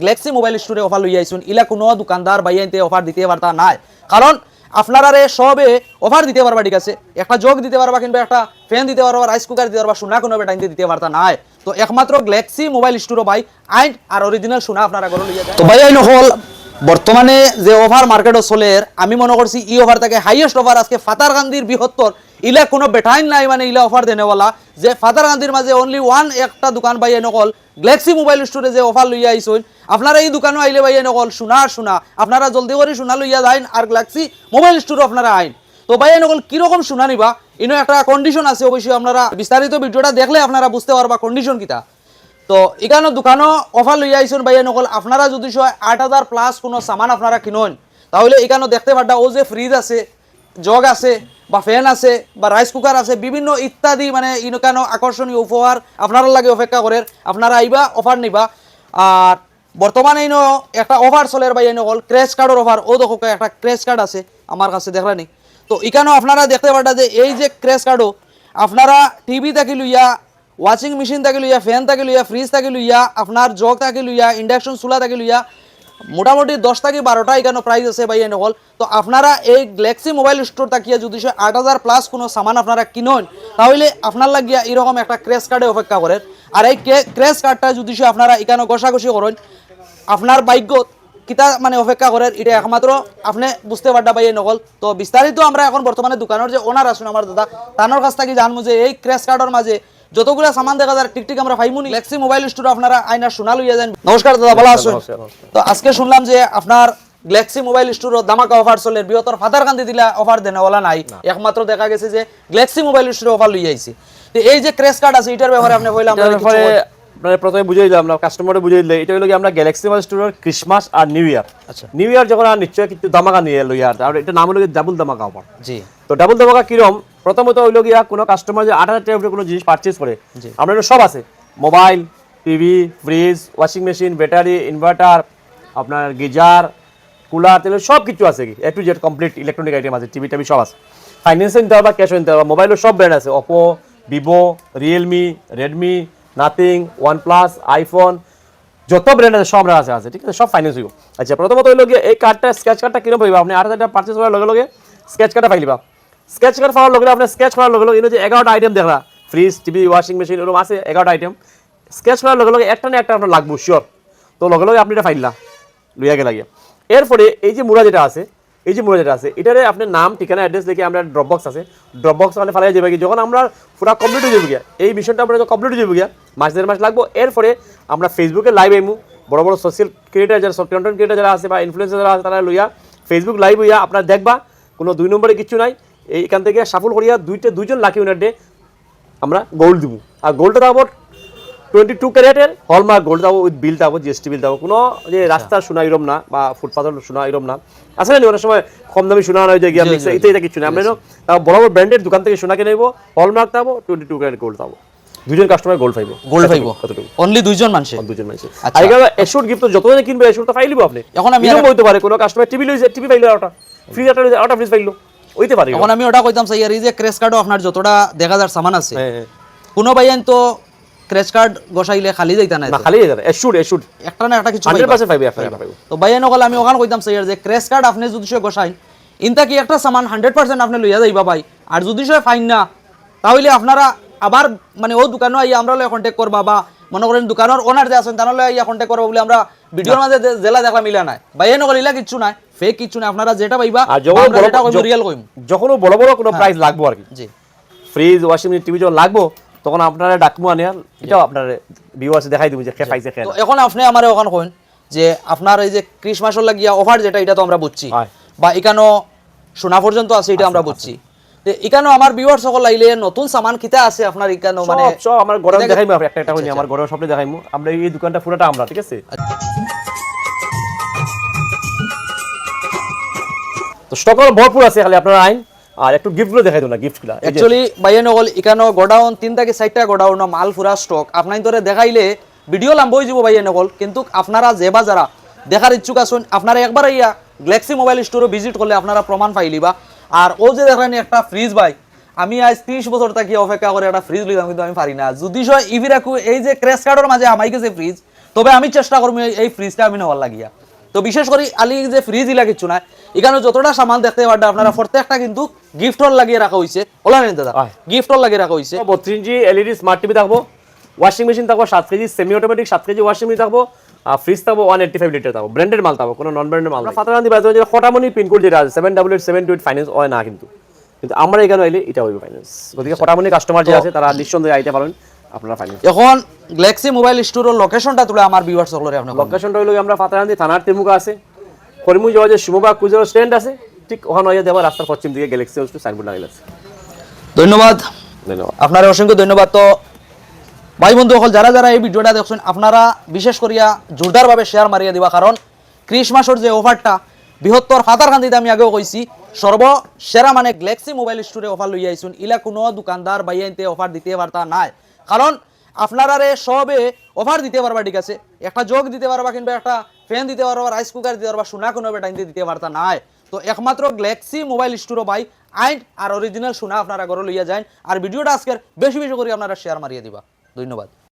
Galaxy mobile স্টোরে offer লই আইছুন ইলা কোনো দোকানদার বাইয়াইতে অফার দিতে পারতা নাই। কারণ আপনারারে সবে অফার দিতে পারবা, ঠিক আছে? একটা জগ দিতে পারবা কিংবা একটা ফ্যান দিতে পারবা রাইস কুকার দিতে পারবা, সোনা কোনো বেটাইতে দিতে পারতা নাই। তো একমাত্র গ্যালাক্সি মোবাইল স্টোরও ভাই, আইন আর অরিজিনাল সোনা আপনারা ঘরে লইয়া তো ভাই আইন হল বর্তমানে যে অফার মার্কেটও চলে, আমি মনে করছি ই অফার থাকে হাইয়েস্ট অফার আজকে ফাতার গান্ধীর বৃহত্তর। ইলা কোনো বেটাইন নাই মানে ইলা অফার দেনেওয়ালা যে ফাতার গান্ধীর মাঝে অনলি ওয়ান একটা দোকান পাইয়ে নকল গ্যালাক্সি মোবাইল স্টোরে যে অফার লইয়া আইসুন আপনারা এই দোকানও আইলে পাইয়ে নকল সোনা সোনা। আপনারা জলদি করে সোনা লইয়া যাইন আর গ্যালাক্সি মোবাইল স্টোরে আপনারা আইন। তো ভাইয়া নকল কীরকম সোনা নিবা? ইনো একটা কন্ডিশন আছে অবশ্যই আপনারা বিস্তারিত ভিডিওটা দেখলে আপনারা বুঝতে পারবা কন্ডিশন কিতা তো এখানে দোকানও অফার লইয়া আইসুন ভাইয়া, নকল আপনারা যদি আট হাজার প্লাস কোনো সামান আপনারা কিনুন, তাহলে এখানে দেখতে পারটা ও যে ফ্রিজ আছে জগ আছে, বা ফ্যান আছে, বা রাইস কুকার আছে, বিভিন্ন ইত্যাদি মানে ইনকানো আকর্ষণীয় উপহার আপনারা লাগে অপেক্ষা করে আপনারা আইবা অফার নিবা। আর বর্তমানে ইনো একটা অফার চলে ভাই এনে হল ক্রেশ কার্ডের অফার ও দেখো একটা ক্রেশ কার্ড আছে আমার কাছে দেখলানি তো এখানেও আপনারা দেখতে পারটা যে এই যে ক্রেশ কার্ডও আপনারা টিভি থাকি লইয়া ওয়াচিং মেশিন থাকি লইয়া ফ্যান থাকি লইয়া ফ্রিজ থাকি লইয়া আপনার জগ থাকি লইয়া ইন্ডাকশন চুলা থাকি লইয়া মোটামুটি দশ থেকে বারোটা এখানে প্রাইস আছে ভাই এনে হল তো আপনারা এই গ্যালাক্সি মোবাইল স্টোর তাকিয়া যদি সে আট হাজার প্লাস কোনো সামান আপনারা কিনুন তাহলে আপনার লাগিয়া এরকম একটা ক্রেশ কার্ডে অপেক্ষা করেন আর এই ক্রেশ কার্ডটা যদি সে আপনারা এখানে ঘষাঘষি করেন আপনার বাইক কিতা মানে অপেক্ষা করেন এটা একমাত্র আপনি বুঝতে পারটা পাই নকল তো বিস্তারিত আমরা এখন বর্তমানে দোকানের যে ওনার আছেন আমার দাদা তানোর কাছ থেকে জানব যে এই ক্রেশ কার্ডের মাঝে যতগুলো সামান দেখা যায় টিকটিক আমরা পাইমুনি। গ্যালাক্সি মোবাইল স্টোর আপনারা আইনার শোনা লইয়া যান নমস্কার দাদা ভালো আছেন। তো আজকে শুনলাম যে আপনার গ্যালাক্সি মোবাইল স্টোর দামাকা অফার চলে। বৃহত্তর ফাদার কান্দি দিলা অফার দেনা ওলা নাই। একমাত্র দেখা গেছে যে গ্যালাক্সি মোবাইল স্টোর অফার লই আইছে। তো এই যে ক্রেশ কার্ড আছে এটার ব্যাপারে আপনি কইলাম আপনারা প্রথমে বুঝিয়ে দিলাম না কাস্টমারে বুঝিয়ে দিলে। এটা হলো আমরা গ্যালাক্সি মোবাইল স্টোরের ক্রিসমাস আর নিউ ইয়ার আচ্ছা। নিউ ইয়ার যখন আর নিশ্চয় কিন্তু দামাকা নিয়ে এলো ইয়ার আর এটা নাম হলো ডাবল দামাকা অফার জি। তো ডাবল দামাকা কিরম? প্রথমত হইল গিয়া কোনো কাস্টমার যে আট হাজার উপরে কোনো জিনিস পারচেজ করে। আমরা সব আছে। Mobile TV fridge washing machine battery inverter আপনার গিজার কুলার তেল সব কিছু আছে কি। A to Z complete electronic item আছে টিভি টাভি সব আছে। ফাইন্যান্সে নিতে পারবা ক্যাশ নিতে পারবা মোবাইলের সব ব্র্যান্ড আছে। Oppo Vivo Realme Redmi Nothing OnePlus iPhone যত ব্র্যান্ড আছে সব ব্র্যান্ড আছে আছে ঠিক আছে? সব ফাইন্যান্স হইব। আচ্ছা প্রথমত হইল গিয়ে এই কার্ডটা স্কেচ কার্ডটা কিরম পাইবা আপনি আট হাজার টাকা পার্চেস করার লগে লগে স্কেচ কার্ডটা পাইলিবা। স্কেচ কার্ড পাওয়ার লগে লগে আপনি স্কেচ করার লগে লগে যে এগারোটা আইটেম দেখলা। ফ্রিজ টিভি ওয়াশিং মেশিন এরকম আছে, এগারোটা আইটেম স্কেচ করার লগে লগে একটা না একটা আপনার লাগবো শিওর তো লগে লগে আপনি এটা ফাইললা লইয়া গেলা গিয়া। এরপরে এই যে মুড়া যেটা আছে, এই যে মুড়া যেটা আছে, এটারে আপনার নাম, ঠিকানা অ্যাড্রেস লিখে আমরা ড্রপ বক্স আছে। ড্রপ বক্স মানে ফালাই যাবে যখন আমরা পুরো কমপ্লিট হয়ে যাবে গিয়া, এই মিশনটা আমরা কমপ্লিট হয়ে যাবে গিয়া, মাস দেড় মাস লাগবো। এরপরে আমরা ফেসবুকে লাইভ আইমু। বড় বড় সোশ্যাল ক্রিয়েটার যারা কন্টেন্ট ক্রিয়েটার যারা আছে বা ইনফ্লুয়েন্সার যারা আছে, তারা লইয়া ফেসবুক লাইভ হইয়া আপনারা দেখবা। কোনো দুই নম্বরে কিছু নাই। এইখান থেকে সাফল করিয়া দুইটা দুইজন লাকি উইনার আমরা গোল্ড দিব। আর গোল্ডটা দাবো টোয়েন্টি টু ক্যারেটের হলমার্ক গোল্ড দাবো উইথ বিল দাবো জিএসটি বিল দাবো কোনো যে রাস্তার সোনা এরম না বা ফুটপাথের সোনা এরম না। আসলে না অনেক সময় কম দামি সোনা হয়ে যায় গিয়া মিক্স এটা এটা কিছু না। আমরা বড় বড় ব্র্যান্ডের দোকান থেকে সোনা কিনে নেব হলমার্ক দাবো টোয়েন্টি টু ক্যারেট গোল্ড দাবো। দুজন কাস্টমার গোল্ড পাইবো। গোল্ড পাইব? কতটুকু অনলি দুইজন মানুষে? দুজন মানুষ। আচ্ছা। আর এখানে এশুট গিফট যতজনে কিনবে এশুট তো ফাইলিব আপনি। এখন আমি হইতে পারে কোনো কাস্টমার টিভি লইছে টিভি ফাইলো ওটা ফ্রিজ একটা ওটা ফ্রিজ ফাইলো হইতে পারে এখন আমি ওটা কইতাম স্যার এই যে ক্রেশ কার্ডও আপনার যতটা দেখা যার সামান আছে হ্যাঁ হ্যাঁ। কোনো বাইয়ান তো ক্রেশ কার্ড গসাইলে খালি যাইতা না খালি যাবে এশুট এশুট একটা না একটা কিছু হান্ড্রেড পাইবা। পাইবে। তো বাইয়ান নকল আমি ওখানে কইতাম স্যার যে ক্রেশ কার্ড আপনি যদি সে গসাই ইনতা কি একটা সামান হান্ড্রেড পার্সেন্ট আপনি লইয়া যাইবা ভাই? আর যদি সে ফাইন না তাহলে আপনারা আবার মানে ও দোকানে আইয়া আমরা লয় কন্ট্যাক্ট করবা বা মনে করেন দোকানের ওনার যে আছেন তারা লয় আইয়া কন্ট্যাক্ট করবা বলে আমরা ভিডিওর মাঝে জেলা দেখলাম মিলা নাই। বাইয়ান নকল ইলা কিচ্ছু নাই। ফেক কিচ্ছু নাই আপনারা যেটা পাইবা আর যখন বড় যেটা কইব রিয়েল কইম। যখনও বড় বড় কোনো প্রাইস লাগবো আর কি। জি। ফ্রিজ ওয়াশিং মেশিন টিভি যখন লাগবো তখন আপনারা ডাকমু আনিয়া এটাও আপনার ভিউয়ার্স দেখাই দিব যে খে পাইছে তো এখন আপনি আমার ওখানে কইন যে আপনার এই যে ক্রিসমাসের লাগিয়া অফার যেটা এটা তো আমরা বুঝছি। বা এখানেও সোনা পর্যন্ত আছে এটা আমরা বুঝছি। তো এখানেও আমার ভিউয়ার সকল আইলে নতুন সামান কিতা আছে আপনার এখানেও? মানে সব আমার দেখা- দেখাইমু একটা একটা হইনি আমার ঘরে সবটা দেখাইমু। আমরা এই দোকানটা পুরোটা আমরা ঠিক আছে? তো স্টক ভরপুর আছে খালি আপনারা আইন। আর একটু গিফটগুলো দেখাই দিও না গিফটগুলো অ্যাকচুয়ালি বাইয়ান হল এখানেও গোডাউন, তিন থেকে চারটা গোডাউন, মাল ফুরা স্টক আপনার ধরে দেখাইলে ভিডিও লাম্ব হয়ে যাব বাইয়ান হল কিন্তু আপনারা যে বা যারা দেখার ইচ্ছুক আছেন, আপনারা একবার ইয়া গ্যালাক্সি মোবাইল স্টোরে ভিজিট করলে আপনারা প্রমাণ পাইলিবা আর ও যে দেখেন একটা ফ্রিজ ভাই, আমি আজ ত্রিশ বছর থাকি অপেক্ষা করে একটা ফ্রিজ লইলাম, কিন্তু আমি পারি না। যদি সয় ইভি রাখু এই যে ক্রেশ কার্ডের মাঝে আমাই গেছে ফ্রিজ তবে আমি চেষ্টা করব এই ফ্রিজটা আমি নেওয়ার লাগিয়া। তো বিশেষ করে আলি যে ফ্রিজ ইলা কিছু নাই এখানে যতটা সামান দেখতে পারবেন আপনারা প্রত্যেকটা কিন্তু গিফটর লাগিয়ে রাখা হয়েছে ওলা নেই দাদা? আয়। গিফটর লাগিয়ে রাখা হয়েছে বত্রিশ ইঞ্চি এলইডি স্মার্ট টিভি থাকব ওয়াশিং মেশিন থাকব সাত কেজি সেমি অটোমেটিক সাত কেজি ওয়াশিং মেশিন থাকব আর ফ্রিজ থাকব ওয়ান এইটি ফাইভ লিটার থাকব ব্র্যান্ডেড মাল থাকব কোনো নন ব্র্যান্ডেড মাল ফাতারান্দি বাজার যে ফটামনি পিনকোড যেটা আছে seven double eight seven two eight finance হয় না কিন্তু। কিন্তু আমরা এখানে আইলে এটা হইবে ফাইন্যান্স গতিকে ফটামনি কাস্টমার যে আছে তারা নিঃসন্দেহে আইতে পারেন। আপনারা ফাইন্যান্স এখন গ্যালাক্সি মোবাইল স্টোরের লোকেশনটা তুলে আমার ভিউয়ার্স সকলের আপনার লোকেশনটা হইল আমরা ফাতারান্দি থানার তিমুকা আছে। করিমু যে শিমুবা কুজোর স্ট্যান্ড আছে ঠিক ওখানে হয়ে দেওয়া রাস্তার পশ্চিম দিকে গ্যালাক্সি হাউস সাইনবোর্ড লাগাইল আছে। ধন্যবাদ। ধন্যবাদ। আপনার অসংখ্য ধন্যবাদ। তো ভাই বন্ধু সকল যারা যারা এই ভিডিওটা দেখছেন আপনারা বিশেষ করিয়া জোরদারভাবে শেয়ার মারিয়া দিবা কারণ ক্রিসমাসের যে অফারটা বৃহত্তর ফাতারকান্দিতে আমি আগেও কইছি সর্ব সেরা মানে গ্যালাক্সি মোবাইল স্টোরে অফার লই আইছুন ইলা কোনো দোকানদার বাইয়াইতে অফার দিতে পারতা নাই। কারণ আপনারা রে সবে অফার দিতে পারবা, ঠিক আছে? একটা যোগ দিতে পারবা কিংবা একটা ফ্যান দিতে পারবা রাইস কুকার দিতে পারবা, সোনা কোনো বেটা দিতে পারতা নাই। তো একমাত্র গ্যালাক্সি মোবাইল স্টোরও ভাই আইন আর অরিজিনাল সোনা আপনারা ঘরে লইয়া যান আর ভিডিওটা আজকের বেশি বেশি করে আপনারা শেয়ার মারিয়ে দিবা। ধন্যবাদ।